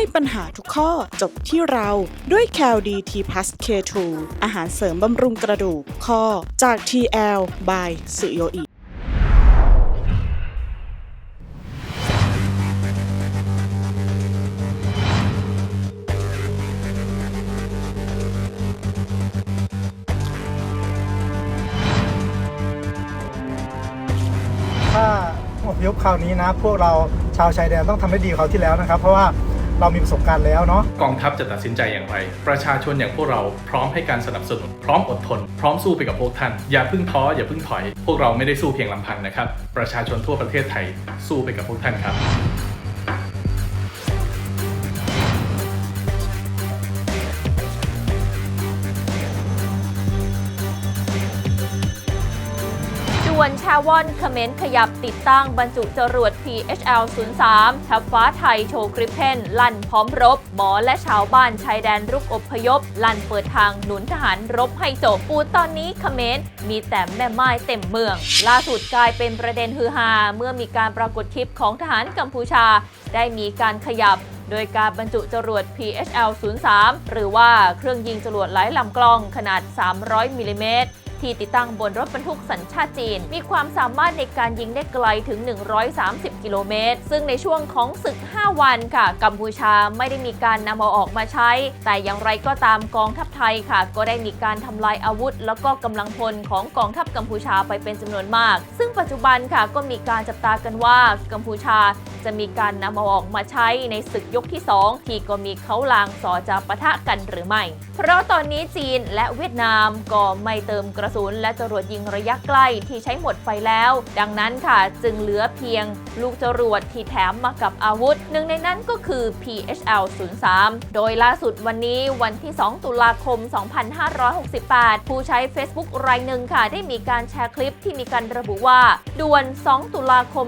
ให้ปัญหาทุกข้อจบที่เราด้วย c a l d t plus K2 อาหารเสริมบำรุงกระดูกข้อจาก TL by สุโยอิถ้าอพยพคราวนี้นะ พวกเราชาวชายแดนต้องทำให้ดีกว่าคราวที่แล้วนะครับ เพราะว่า เรามีประสบการณ์แล้วเนาะกองทัพจะตัดสินใจอย่างไร ประชาชนอย่างพวกเราพร้อมให้การสนับสนุน พร้อมอดทน พร้อมสู้ไปกับพวกท่าน อย่าพึ่งท้ออย่าพึ่งถอย พวกเราไม่ได้สู้เพียงลำพังนะครับ ประชาชนทั่วประเทศไทยสู้ไปกับพวกท่านครับ นแชวอนคอมเมนต์ขยับติดตั้งบรรจุจรวด PHL 03ทัพฟ้าไทยโชว์กริปเพนลั่นพร้อมรบ หมอและชาวบ้านชายแดนรุกอพยพ ลั่นเปิดทางหนุนทหารรบให้จบปูตอนนี้คอมเขมนต์มีแต่แม่ไม้เต็มเมือง ล่าสุดกลายเป็นประเด็นฮือฮาเมื่อมีการปรากฏคลิปของทหารกัมพูชา ได้มีการขยับโดยการบรรจุจรวด PHL 03หรือว่าเครื่องยิงจรวดไร้ลำกล้องขนาด 300มิลลิเมตร ที่ติดตั้งบนรถบรรทุกสัญชาติจีน มีความสามารถในการยิงได้ไกลถึง 130 กิโลเมตร ซึ่งในช่วงของศึก 5 วันค่ะ กัมพูชาไม่ได้มีการนำเอาออกมาใช้ แต่อย่างไรก็ตามกองทัพไทยค่ะ ก็ได้มีการทำลายอาวุธ แล้วก็กำลังพลของกองทัพกัมพูชาไปเป็นจำนวนมาก ซึ่งปัจจุบันค่ะก็มีการจับตากันว่ากัมพูชาจะมีการนำเอาออกมาใช้ในศึกยกที่ 2 ที่ก็มีเขาลางสอจะปะทะกันหรือไม่ เพราะตอนนี้จีนและเวียดนามก็ไม่เติมกระสุนและจรวดยิงระยะใกล้ที่ใช้หมดไฟแล้ว ดังนั้นค่ะจึงเหลือเพียงลูกจรวดที่แถมมากับอาวุธ หนึ่งในนั้นก็คือ PHL 03โดยล่าสุดวันนี้วันที่ 2 ตุลาคม 2568 ผู้ใช้ Facebook รายหนึ่งค่ะ ได้มีการแชร์คลิปที่มีการระบุว่าด่วน 2 ตุลาคม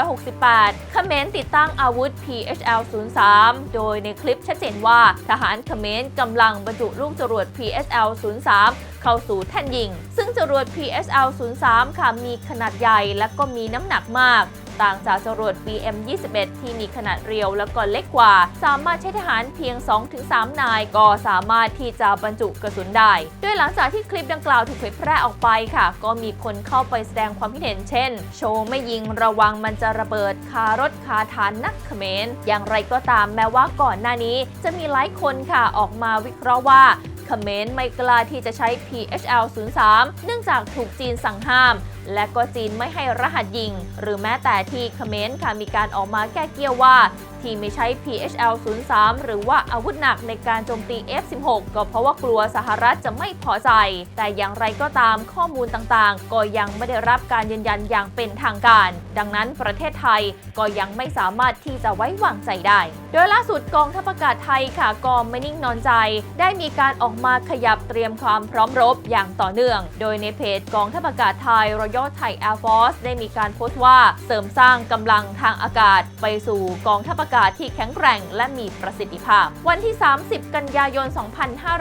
2568 เขมรติดตั้งอาวุธ PHL 03โดยในคลิปชัดเจนว่าทหารเขมรกำลังบรรจุลูกจรวด PSL 03 เข้าสู่แท่นยิง ซึ่งจรวด PSL 03 ค่ะมีขนาดใหญ่และก็มีน้ำหนักมาก ต่างจากจรวด BM 21 ที่มีขนาดเรียวและก็เล็กกว่า สามารถใช้ทหารเพียง 2-3 นาย ก็สามารถที่จะบรรจุกระสุนได้ โดยหลังจากที่คลิปดังกล่าวถูกเผยแพร่ออกไปค่ะ ก็มีคนเข้าไปแสดงความคิดเห็นเช่น โชว์ไม่ยิงระวังมันจะระเบิดคารถคาฐานนักเขมร อย่างไรก็ตามแม้ว่าก่อนหน้านี้ จะมีหลายคนค่ะออกมาวิเคราะห์ว่าเขมรไม่กล้าที่จะใช้ PHL 03เนื่องจากถูกจีนสั่งห้าม และก็จีนไม่ให้รหัสยิง หรือแม้แต่ที่เขมรค่ะมีการออกมาแก้เกี้ยวว่า ที่ไม่ใช้ PHL 03หรือว่าอาวุธหนักในการโจมตี F16 ก็เพราะว่ากลัวสหรัฐจะไม่พอใจ แต่อย่างไรก็ตามข้อมูลต่างๆ ก็ยังไม่ได้รับการยืนยันอย่างเป็นทางการ ดังนั้นประเทศไทยก็ยังไม่สามารถที่จะไว้วางใจได้ โดยล่าสุดกองทัพอากาศไทยค่ะก็ไม่นิ่งนอนใจ ได้มีการออกมาขยับเตรียมความพร้อมรบอย่างต่อเนื่อง โดยในเพจกองทัพอากาศไทย Royal Thai Air Force ได้มีการโพสต์ว่าเสริมสร้างกำลังทางอากาศไปสู่กองทัพอากาศที่แข็งแกร่งและมีประสิทธิภาพ วันที่ 30 กันยายน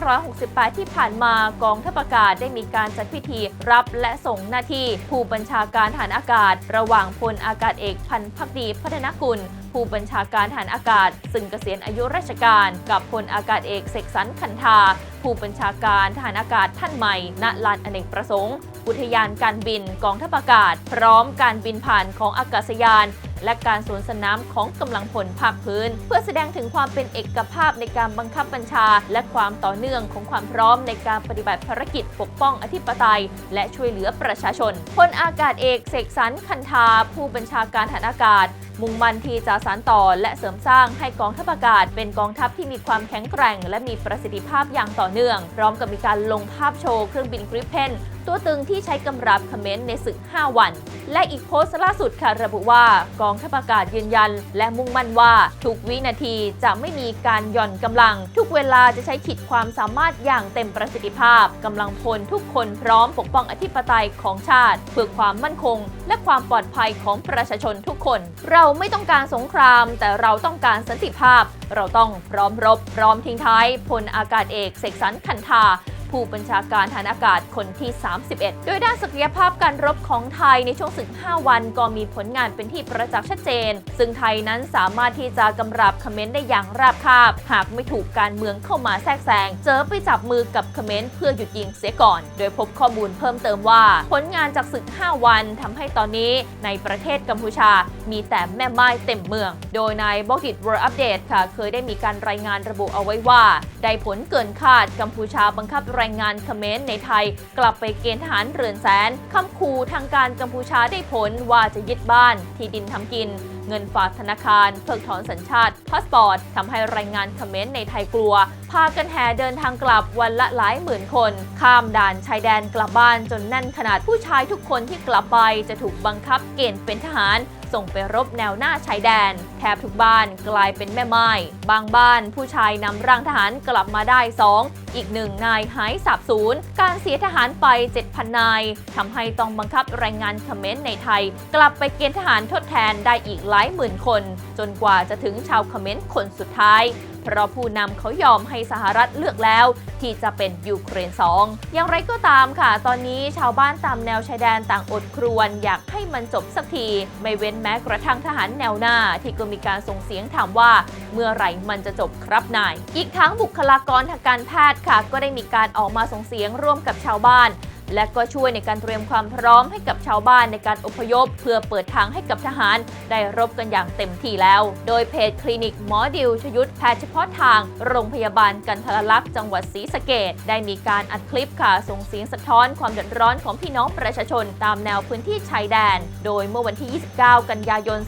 2568 ที่ผ่านมากองทัพอากาศได้มีการจัดพิธีรับและส่งหน้าที่ผู้บัญชาการฐานอากาศ ระหว่างพลอากาศเอกพันพักดีพัฒนกุลผู้บัญชาการฐานอากาศ ซึ่งเกษียณอายุราชการ กับพลอากาศเอกเสกสรรคันธาผู้บัญชาการฐานอากาศท่านใหม่ ณ ลานอเนกประสงค์ อุทยานการบินกองทัพอากาศ พร้อมการบินผ่านของอากาศยาน และการสวนสนามของกำลังพลภาคพื้น เพื่อแสดงถึงความเป็นเอกภาพในการบังคับบัญชา และความต่อเนื่องของความพร้อมในการปฏิบัติภารกิจปกป้องอธิปไตย และช่วยเหลือประชาชนพลอากาศเอกเสกสรรคันธาผู้บัญชาการฐานอากาศมุ่งมั่นที่จะสานต่อและเสริมสร้างให้กองทัพอากาศ เป็นกองทัพที่มีความแข็งแกร่ง และมีประสิทธิภาพอย่างต่อเนื่อง พร้อมกับมีการลงภาพโชว์เครื่องบินกริปเพน ตัวตึงที่ใช้กำรับคอมเมนต์ในศึก 5 วัน และอีกโพสต์ล่าสุดค่ะระบุว่ากองทัพอากาศยืนยัน และมุ่งมั่นว่า ทุกวินาทีจะไม่มีการหย่อนกำลัง ทุกเวลาจะใช้ขีดความสามารถอย่างเต็มประสิทธิภาพกำลังพลทุกคนพร้อมปกป้องอธิปไตยของชาติ เพื่อความมั่นคง และความปลอดภัยของประชาชนทุกคน เราไม่ต้องการสงคราม แต่เราต้องการสันติภาพ เราต้องพร้อมรบ พร้อมทิ้งท้ายพลอากาศเอกเสกสรรคันธา ผู้บัญชาการฐานอากาศคนที่ 31 โดยด้านศักยภาพการรบของไทยในช่วงศึก 5 วันก็มีผลงานเป็นที่ประจักษ์ชัดเจน ซึ่งไทยนั้นสามารถที่จะกำราบเขมรได้อย่างราบคาบ หากไม่ถูกการเมืองเข้ามาแทรกแซง เจอไปจับมือกับเขมรเพื่อหยุดยิงเสียก่อน โดยพบข้อมูลเพิ่มเติมว่า ผลงานจากศึก 5 วันทำให้ตอนนี้ในประเทศกัมพูชา มีแต่แม่ไม้เต็มเมือง โดยในบกิ World Update ค่ะเคยได้มีการรายงานระบุเอาไว้ว่า ได้ผลเกินคาดกัมพูชาบังคับแรงงานเขมรในไทย กลับไปเกณฑ์ทหารเรือนแสนคำคูทางการกัมพูชาได้ผลว่าจะยึดบ้าน ที่ดินทำกิน เงินฝากธนาคาร เพิกถอนสัญชาติพาสปอร์ตทำให้แรงงานเขมรในไทยกลัวพากันแห่เดินทางกลับวันละหลายหมื่นคน ข้ามด่านชายแดนกลับบ้านจนแน่นขนาดผู้ชายทุกคนที่กลับไปจะถูกบังคับเกณฑ์เป็นทหารส่งไปรบแนวหน้าชายแดน แทบทุกบ้านกลายเป็นแม่ไม้ บางบ้านผู้ชายนำร่างทหารกลับมาได้ 2 อีกหนึ่งนายหายสาบสูญ การเสียทหารไป 7,000 นายทำให้ต้องบังคับแรงงานเขมรในไทย กลับไปเกณฑ์ทหารทดแทนได้อีกหลายหมื่นคน จนกว่าจะถึงชาวเขมรคนสุดท้าย เพราะผู้นำเขายอมให้สหรัฐเลือกแล้ว ที่จะเป็นยูเครน 2 อย่างไรก็ตามค่ะ ตอนนี้ชาวบ้านตามแนวชายแดนต่างอดครวญอยากให้มันจบสักที ไม่เว้นแม้กระทั่งทหารแนวหน้า ที่ก็มีการส่งเสียงถามว่า เมื่อไหร่มันจะจบครับนาย อีกทั้งบุคลากรทางการแพทย์ค่ะ ก็ได้มีการออกมาส่งเสียงร่วมกับชาวบ้าน และก็ช่วยในการเตรียมความพร้อมให้กับชาวบ้านในการอพยพ เพื่อเปิดทางให้กับทหาร ได้รบกันอย่างเต็มที่แล้ว โดยเพจคลินิกหมอดิวชยุทธแพทย์เฉพาะทาง โรงพยาบาลกันทรลักษณ์จังหวัดศรีสะเกดได้มีการอัดคลิปค่ะ ส่งเสียงสะท้อนความเดือดร้อนของพี่น้องประชาชน ตามแนวพื้นที่ชายแดน โดยเมื่อวันที่ 29 กันยายน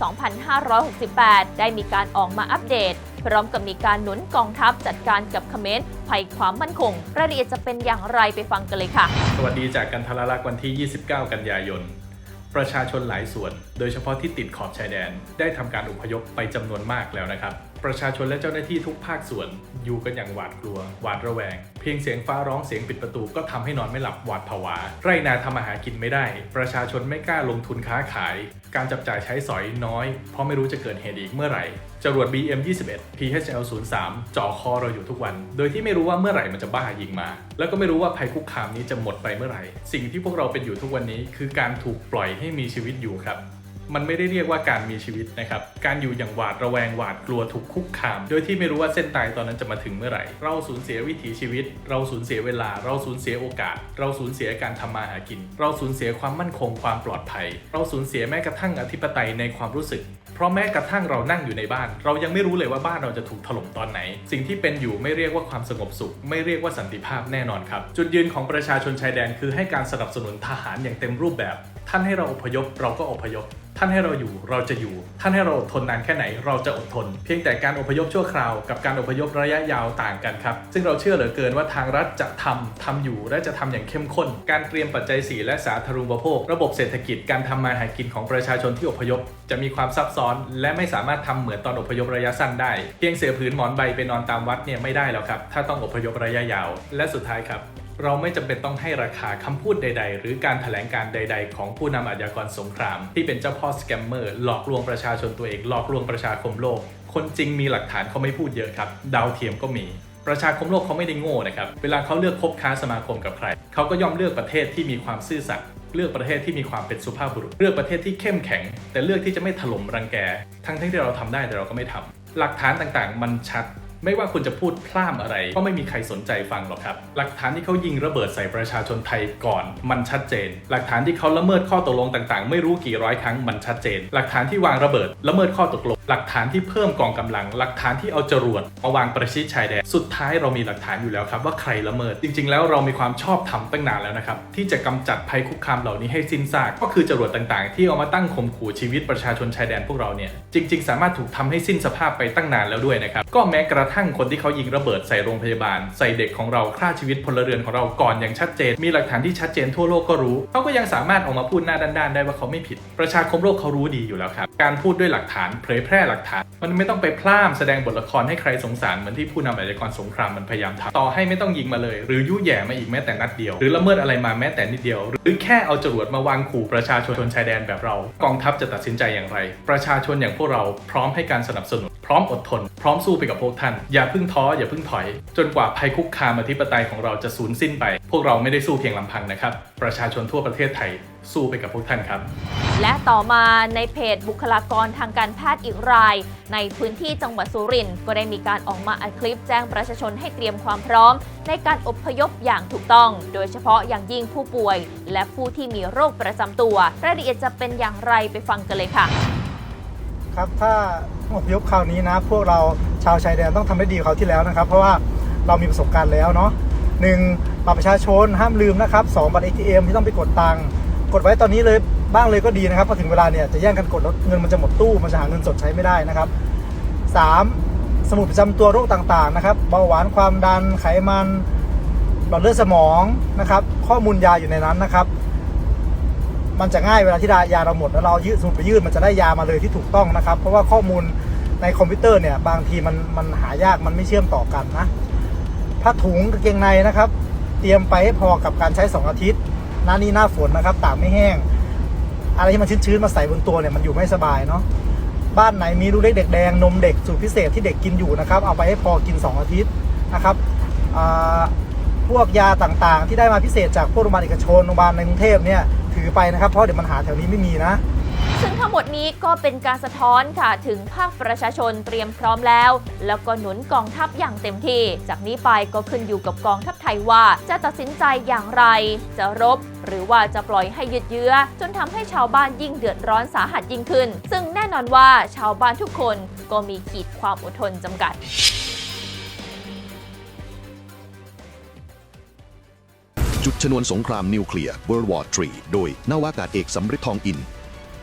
2568 ได้มีการออกมาอัปเดต พร้อมกับมีการหนุนกองทัพจัดการกับเขมรภัยความมั่นคง รายละเอียดจะเป็นอย่างไรไปฟังกันเลยค่ะ สวัสดีจากกันทรลักษณ์วันที่ 29 กันยายน ประชาชนหลายส่วน โดยเฉพาะที่ติดขอบชายแดน ได้ทำการอพยพไปจำนวนมากแล้วนะครับประชาชนและเจ้าหน้าที่ทุกภาคส่วน อยู่กันอย่างหวาดกลัว หวาดระแวง เพียงเสียงฟ้าร้องเสียงปิดประตูก็ทำให้นอนไม่หลับหวาดผวา ไรนาทำอาหารกินไม่ได้ ประชาชนไม่กล้าลงทุนค้าขาย การจับจ่ายใช้สอยน้อย เพราะไม่รู้จะเกิดเหตุอีกเมื่อไหร่ จรวด BM 21 PHL 03จ่อคอเราอยู่ทุกวัน โดยที่ไม่รู้ว่าเมื่อไหร่มันจะบ้ายิงมา แล้วก็ไม่รู้ว่าภัยคุกคามนี้จะหมดไปเมื่อไหร่ สิ่งที่พวกเราเป็นอยู่ทุกวันนี้คือการถูกปล่อยให้มีชีวิตอยู่ครับ มันไม่ได้เรียกว่าการมีชีวิตนะครับ การอยู่อย่างหวาดระแวงหวาดกลัวถูกคุกคาม โดยที่ไม่รู้ว่าเส้นตายตอนนั้นจะมาถึงเมื่อไหร่ เราสูญเสียวิถีชีวิต เราสูญเสียเวลา เราสูญเสียโอกาส เราสูญเสียการทำมาหากิน เราสูญเสียความมั่นคงความปลอดภัย เราสูญเสียแม้กระทั่งอธิปไตยในความรู้สึก เพราะแม้กระทั่งเรานั่งอยู่ในบ้าน เรายังไม่รู้เลยว่าบ้านเราจะถูกถล่มตอนไหน สิ่งที่เป็นอยู่ไม่เรียกว่าความสงบสุข ไม่เรียกว่าสันติภาพแน่นอนครับ จุดยืนของประชาชนชายแดนคือให้การสนับสนุนทหารอย่างเต็มรูปแบบ ท่านให้เราอพยพเราก็อพยพ ท่านให้เราอยู่เราจะอยู่ ท่านให้เราอดทนนานแค่ไหนเราจะอดทน เพียงแต่การอพยพชั่วคราวกับการอพยพระยะยาวต่างกันครับ ซึ่งเราเชื่อเหลือเกินว่าทางรัฐจะทำทำอยู่และจะทำอย่างเข้มข้น การเตรียมปัจจัยสีและสาธารณูปโภค ระบบเศรษฐกิจการทำมาหากินของประชาชนที่อพยพ จะมีความซับซ้อน และไม่สามารถทำเหมือนตอนอพยพระยะสั้นได้ เพียงเสือผืนหมอนใบไปนอนตามวัดเนี่ยไม่ได้แล้วครับถ้าต้องอพยพระยะยาว และสุดท้ายครับ เราไม่จำเป็นต้องให้ราคาคำพูดใด ๆ หรือการถแถลงการใด ๆ ของผู้นำอาชญากรสงคราม ที่เป็นเจ้าพ่อสแกมเมอร์หลอกลวงประชาชนตัวเองหลอกลวงประชาคมโลก คนจริงมีหลักฐานเขาไม่พูดเยอะครับ ดาวเทียมก็มี ประชาคมโลกเขาไม่ได้โง่นะครับ เวลาเขาเลือกคบค้าสมาคมกับใคร เขาก็ย่อมเลือกประเทศที่มีความซื่อสัตย์เลือกประเทศที่มีความเป็นสุภาพบุรุษ เลือกประเทศที่เข้มแข็ง แต่เลือกที่จะไม่ถล่มรังแก ทั้งที่เราทำได้แต่เราก็ไม่ทำหลักฐานต่างๆ มันชัด ไม่ว่าคุณจะพูดพล่ามอะไร ก็ไม่มีใครสนใจฟังหรอกครับ หลักฐานที่เขายิงระเบิดใส่ประชาชนไทยก่อน มันชัดเจน หลักฐานที่เขาละเมิดข้อตกลงต่างๆ ไม่รู้กี่ร้อยครั้งมันชัดเจน หลักฐานที่วางระเบิดละเมิดข้อตกลง หลักฐานที่เพิ่มกองกำลัง หลักฐานที่เอาจรวดมาวางประชิดชายแดน สุดท้ายเรามีหลักฐานอยู่แล้วครับว่าใครละเมิด จริง ๆ แล้วเรามีความชอบธรรมตั้งนานแล้วนะครับ ที่จะกำจัดภัยคุกคามเหล่านี้ให้สิ้นซาก ก็คือจรวดต่างๆ ที่เอามาตั้งข่มขู่ชีวิตประชาชนชายแดนพวกเราเนี่ย จริง ๆ สามารถถูกทำให้สิ้นสภาพไปตั้งนานแล้วด้วยนะครับ ก็แม้กระทั่งคนที่เขายิงระเบิดใส่โรงพยาบาล ใส่เด็กของเราฆ่าชีวิตพลเรือนของเราก่อนอย่างชัดเจน มีหลักฐานที่ชัดเจนทั่วโลกก็รู้เขาก็ยังสามารถออกมาพูดหน้าด้านๆได้ว่าเขาไม่ผิด ประชาคมโลกเขารู้ดีอยู่แล้วครับการพูดด้วยหลักฐานเผยแพร่ร่หลักฐาน มันไม่ต้องไปพล่ามแสดงบทละครให้ใครสงสารเหมือนที่ผู้นำอาชญากรสงครามมันพยายามทำต่อให้ไม่ต้องยิงมาเลย หรือยุแย่มาอีกแม้แต่นัดเดียว หรือละเมิดอะไรมาแม้แต่นิดเดียว หรือแค่เอาจรวดมาวางขู่ประชาชนชายแดนแบบเรา กองทัพจะตัดสินใจอย่างไร ประชาชนอย่างพวกเราพร้อมให้การสนับสนุน พร้อมอดทน พร้อมสู้ไปกับพวกท่าน อย่าพึ่งท้ออย่าพึ่งถอย จนกว่าภัยคุกคามอธิปไตยของเราจะสูญสิ้นไป พวกเราไม่ได้สู้เพียงลำพังนะครับ ประชาชนทั่วประเทศไทยสู้ไปกับพวกท่านครับ และต่อมาในเพจบุคลากรทางการแพทย์อีกราย ในพื้นที่จังหวัดสุรินทร์ก็ได้มีการออกมาอัดคลิปแจ้งประชาชนให้เตรียมความพร้อม ในการอพยพอย่างถูกต้อง โดยเฉพาะอย่างยิ่งผู้ป่วย และผู้ที่มีโรคประจำตัว รายละเอียดจะเป็นอย่างไรไปฟังกันเลยค่ะ ครับถ้าอพยพคราวนี้นะ พวกเราชาวชายแดนต้องทำให้ดีกว่าคราวที่แล้วนะครับ เพราะว่าเรามีประสบการณ์แล้วเนาะหนึ่งบัตรประชาชนห้ามลืมนะครับสองบัตร ATM ที่ต้องไปกดตังค์ กดไว้ตอนนี้เลยบ้างเลยก็ดีนะครับพอถึงเวลาเนี่ยจะแย่งกันกดแล้วเงินมันจะหมดตู้มันจะหาเงินสดใช้ไม่ได้นะครับสามสมุดประจำตัวโรคต่างๆนะครับเบาหวานความดันไขมันหลอดเลือดสมองนะครับ ข้อมูลยาอยู่ในนั้นนะครับ มันจะง่ายเวลาที่ยาเราหมดแล้วเรายืดสมุดไปยืดมันจะได้ยามาเลยที่ถูกต้องนะครับ เพราะว่าข้อมูลในคอมพิวเตอร์เนี่ยบางทีมันมันหายากมันไม่เชื่อมต่อกันนะผ้าถุงกางเกงในนะครับ เตรียมไปให้พอกับการใช้ 2 อาทิตย์ น้านี้หน้าฝนนะครับตากไม่แห้ง อะไรที่มันชื้นๆมาใส่บนตัวเนี่ยมันอยู่ไม่สบายเนาะบ้านไหนมีลูกเล็กเด็กแดงนมเด็กสูตรพิเศษที่เด็กกินอยู่นะครับ เอาไปให้พอกิน 2 อาทิตย์นะครับพวกยาต่างๆ ที่ได้มาพิเศษจากพวกโรงพยาบาลเอกชนโรงพยาบาลในกรุงเทพเนี่ยถือไปนะครับเพราะเดี๋ยวมันหาแถวนี้ไม่มีนะ ซึ่งทั้งหมดนี้ก็เป็นการสะท้อนค่ะถึงภาคประชาชนเตรียมพร้อมแล้ว แล้วก็หนุนกองทัพอย่างเต็มที่ จากนี้ไปก็ขึ้นอยู่กับกองทัพไทยว่า จะตัดสินใจอย่างไร จะรบ หรือว่าจะปล่อยให้ยืดเยื้อ จนทำให้ชาวบ้านยิ่งเดือดร้อนสาหัสยิ่งขึ้น ซึ่งแน่นอนว่าชาวบ้านทุกคนก็มีขีดความอดทนจำกัดจุดชนวนสงครามนิวเคลียร์ World War III โดยนาวากาศเอกสำริดทองอิน